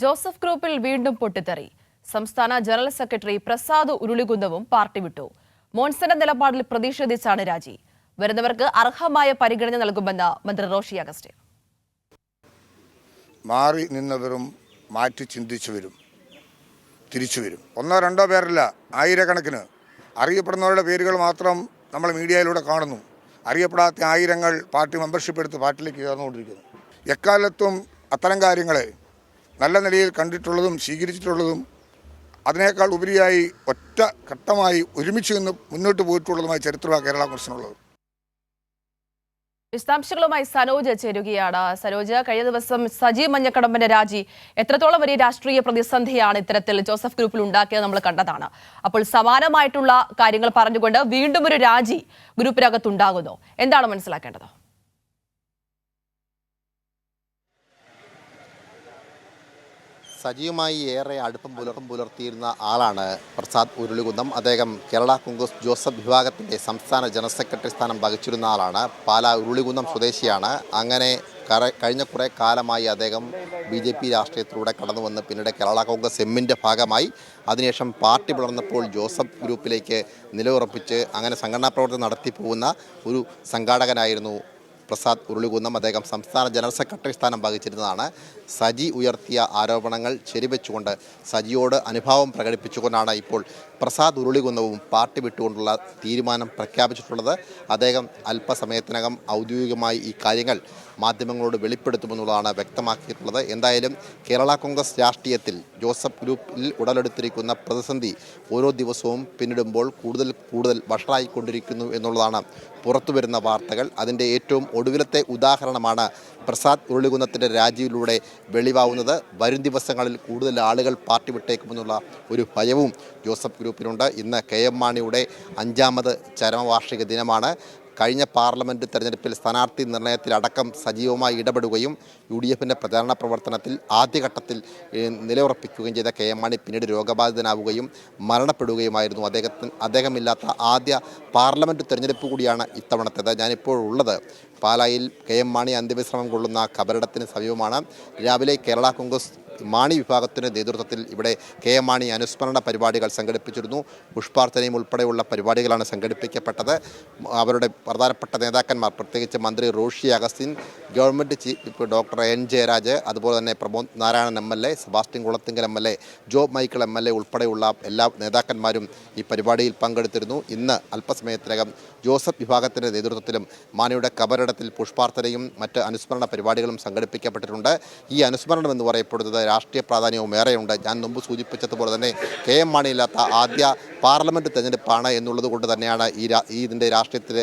Joseph ഗ്രൂപ്പിൽ വീണ്ടും പൊട്ടിത്തെറി. സംസ്ഥാന ജനറൽ സെക്രട്ടറി പ്രസാദ് ഉരുളികുന്നവും പാർട്ടി വിട്ടു. മോൺസന്റെ നിലപാടിൽ പ്രതിഷേധിച്ചാണ് രാജി. വരുന്നവർക്ക് അർഹമായ പരിഗണന നൽകുമെന്ന് മന്ത്രി റോഷി അഗസ്റ്റിൻ. മാറി നിന്നവരും മാറ്റി ചിന്തിച്ചവരും തിരിച്ചു വരും. ഒന്നോ രണ്ടോ പേരല്ല ആയിരക്കണക്കിന്. അറിയപ്പെടുന്നവരുടെ പേരുകൾ മാത്രം നമ്മൾ മീഡിയയിലൂടെ കാണുന്നു. അറിയപ്പെടാത്ത ആയിരങ്ങൾ പാർട്ടി മെമ്പർഷിപ്പ് എടുത്ത് പാർട്ടിയിലേക്ക് ചേർന്നുകൊണ്ടിരിക്കുന്നു. എക്കാലത്തും അത്തരം കാര്യങ്ങളെ നല്ല നിലയിൽ കണ്ടിട്ടുള്ളതും സ്വീകരിച്ചിട്ടുള്ളതും അതിനേക്കാൾ ഉപരിയായി ഒറ്റ ഘട്ടമായി ഒരുമിച്ച് നിന്ന് മുന്നോട്ട് പോയിട്ടുള്ളതുമായ ചരിത്രമാണ് കേരള കോൺഗ്രസിനുള്ളത്. വിശദാംശങ്ങളുമായി സനോജ് ചേരുകയാണ്. സനോജ് കഴിഞ്ഞ ദിവസം സജീവ് മഞ്ഞക്കടമ്പന്റെ രാജി എത്രത്തോളം വലിയ രാഷ്ട്രീയ പ്രതിസന്ധിയാണ് ഇത്തരത്തിൽ ജോസഫ് ഗ്രൂപ്പിൽ ഉണ്ടാക്കിയത് നമ്മൾ കണ്ടതാണ്. അപ്പോൾ സമാനമായിട്ടുള്ള കാര്യങ്ങൾ പറഞ്ഞുകൊണ്ട് വീണ്ടും ഒരു രാജി ഗ്രൂപ്പിനകത്തുണ്ടാകുന്നു എന്താണ് മനസ്സിലാക്കേണ്ടത്? സജീവമായി ഏറെ അടുപ്പം പുലർത്തും പുലർത്തിയിരുന്ന ആളാണ് പ്രസാദ് ഉരുളികുന്നം. അദ്ദേഹം കേരള കോൺഗ്രസ് ജോസഫ് വിഭാഗത്തിന്റെ സംസ്ഥാന ജനറൽ സെക്രട്ടറി സ്ഥാനം വഹിച്ചിരുന്ന ആളാണ്. പാലാ ഉരുളികുന്നം സ്വദേശിയാണ്. അങ്ങനെ കഴിഞ്ഞ കുറേ കാലമായി അദ്ദേഹം ബി ജെ പി രാഷ്ട്രീയത്തിലൂടെ കടന്നു വന്ന് പിന്നീട് കേരള കോൺഗ്രസ് എമ്മിന്റെ ഭാഗമായി. അതിനുശേഷം പാർട്ടി പിളർന്നപ്പോൾ ജോസഫ് ഗ്രൂപ്പിലേക്ക് നിലയുറപ്പിച്ച് അങ്ങനെ സംഘടനാ പ്രവർത്തനം നടത്തി പോകുന്ന ഒരു സംഘാടകനായിരുന്നു പ്രസാദ് ഉരുളികുന്നം അദ്ദേഹം സംസ്ഥാന ജനറൽ സെക്രട്ടറി സ്ഥാനം വഹിച്ചിരുന്നതാണ്. സജി ഉയർത്തിയ ആരോപണങ്ങൾ ശരിവെച്ചുകൊണ്ട് സജിയോട് അനുഭാവം പ്രകടിപ്പിച്ചുകൊണ്ടാണ് ഇപ്പോൾ പ്രസാദ് ഉരുളികുന്നവും പാർട്ടി വിട്ടുകൊണ്ടുള്ള തീരുമാനം പ്രഖ്യാപിച്ചിട്ടുള്ളത്. അദ്ദേഹം അല്പസമയത്തിനകം ഔദ്യോഗികമായി ഈ കാര്യങ്ങൾ മാധ്യമങ്ങളോട് വെളിപ്പെടുത്തുമെന്നുള്ളതാണ് വ്യക്തമാക്കിയിട്ടുള്ളത്. എന്തായാലും കേരള കോൺഗ്രസ് രാഷ്ട്രീയത്തിൽ ജോസഫ് ഗ്രൂപ്പിൽ ഉടലെടുത്തിരിക്കുന്ന പ്രതിസന്ധി ഓരോ ദിവസവും പിന്നിടുമ്പോൾ കൂടുതൽ കൂടുതൽ വഷറായിക്കൊണ്ടിരിക്കുന്നു എന്നുള്ളതാണ് പുറത്തുവരുന്ന വാർത്തകൾ. അതിന്റെ ഏറ്റവും ഒടുവിലത്തെ ഉദാഹരണമാണ് പ്രസാദ് ഉരുളികുന്നത്തിന്റെ രാജിയിലൂടെ വെളിവാവുന്നത്. വരും ദിവസങ്ങളിൽ കൂടുതൽ ആളുകൾ പാർട്ടി വിട്ടേക്കുമെന്നുള്ള ഒരു ഭയവും ജോസഫ് ഗ്രൂപ്പിനുണ്ട് ഇന്ന് കെ എം മാണിയുടെ അഞ്ചാമത് ചരമവാർഷിക ദിനമാണ്. കഴിഞ്ഞ പാർലമെന്റ് തെരഞ്ഞെടുപ്പിൽ സ്ഥാനാർത്ഥി നിർണയത്തിലടക്കം സജീവമായി ഇടപെടുകയും യു ഡി എഫിന്റെ പ്രചാരണ പ്രവർത്തനത്തിൽ ആദ്യഘട്ടത്തിൽ നിലയുറപ്പിക്കുകയും ചെയ്ത കെ എം മാണി പിന്നീട് രോഗബാധിതനാവുകയും മരണപ്പെടുകയുമായിരുന്നു. അദ്ദേഹത്തിന് അദ്ദേഹമില്ലാത്ത ആദ്യ പാർലമെന്റ് തെരഞ്ഞെടുപ്പ് കൂടിയാണ് ഇത്തവണത്തേത്. ഞാനിപ്പോൾ ഉള്ളത് പാലായിൽ കെ എം മാണി അന്ത്യവിശ്രമം കൊള്ളുന്ന കബറിടത്തിന് സമീപമാണ്. രാവിലെ കേരള കോൺഗ്രസ് മാണി വിഭാഗത്തിന്റെ നേതൃത്വത്തിൽ ഇവിടെ കെ എം മാണി അനുസ്മരണ പരിപാടികൾ സംഘടിപ്പിച്ചിരുന്നു. പുഷ്പാർത്ഥനയും ഉൾപ്പെടെയുള്ള പരിപാടികളാണ് സംഘടിപ്പിക്കപ്പെട്ടത്. അവരുടെ പ്രധാനപ്പെട്ട നേതാക്കന്മാർ പ്രത്യേകിച്ച് മന്ത്രി Roshy Augustine government chief doctor N Jayaraj അതുപോലെ തന്നെ Pramod Narayanan M L A Sebastian Kulathinkal M L A Jo Michael M L A ഉൾപ്പെടെയുള്ള എല്ലാ നേതാക്കന്മാരും ഈ പരിപാടിയിൽ പങ്കെടുത്തിരുന്നു. ഇന്ന് അല്പസമയത്തിനകം ജോസഫ് വിഭാഗത്തിന്റെ നേതൃത്വത്തിലും മാണിയുടെ കബറിടത്തിൽ പുഷ്പാർത്ഥനയും മറ്റ് അനുസ്മരണ പരിപാടികളും സംഘടിപ്പിക്കപ്പെട്ടിട്ടുണ്ട്. ഈ അനുസ്മരണം എന്ന് പറയപ്പെടുന്നത് രാഷ്ട്രീയ പ്രാധാന്യവും ഏറെയുണ്ട്. ഞാൻ മുമ്പ് സൂചിപ്പിച്ചതുപോലെ തന്നെ കെ എം മാണിയില്ലാത്ത ആദ്യ പാർലമെന്റ് തെരഞ്ഞെടുപ്പാണ് എന്നുള്ളത് കൊണ്ട് തന്നെയാണ് ഈ ഇതിന്റെ രാഷ്ട്രീയത്തിൽ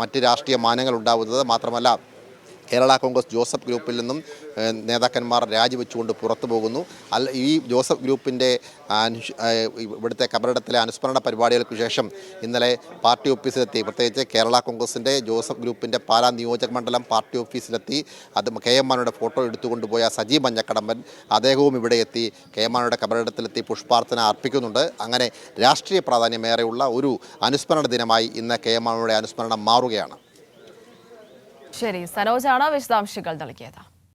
മറ്റ് രാഷ്ട്രീയ മാനങ്ങൾ ഉണ്ടാവുന്നത് മാത്രമല്ല കേരള കോൺഗ്രസ് ജോസഫ് ഗ്രൂപ്പിൽ നിന്നും നേതാക്കന്മാർ രാജിവെച്ചുകൊണ്ട് പുറത്തു പോകുന്നു. അല്ല ഈ ജോസഫ് ഗ്രൂപ്പിന്റെ ഇവിടുത്തെ കബറിടത്തിലെ അനുസ്മരണ പരിപാടികൾക്ക് ശേഷം ഇന്നലെ പാർട്ടി ഓഫീസിലെത്തി. പ്രത്യേകിച്ച് കേരള കോൺഗ്രസിന്റെ ജോസഫ് ഗ്രൂപ്പിന്റെ പാലാ നിയോജക മണ്ഡലം പാർട്ടി ഓഫീസിലെത്തി. അത് കെ എം മാണിയുടെ ഫോട്ടോ എടുത്തുകൊണ്ടുപോയ സജി മഞ്ഞക്കടമ്പൻ അദ്ദേഹവും ഇവിടെ എത്തി. കെ എം മാണിയുടെ കബറിടത്തിലെത്തി പുഷ്പാർച്ചന അർപ്പിക്കുന്നുണ്ട്. അങ്ങനെ രാഷ്ട്രീയ പ്രാധാന്യമേറെയുള്ള ഒരു അനുസ്മരണ ദിനമായി ഇന്ന് കെ എം മാണിയുടെ അനുസ്മരണം മാറുകയാണ്. ശരി സരോജാണ് വിശദാംശങ്ങൾ നൽകിയത്?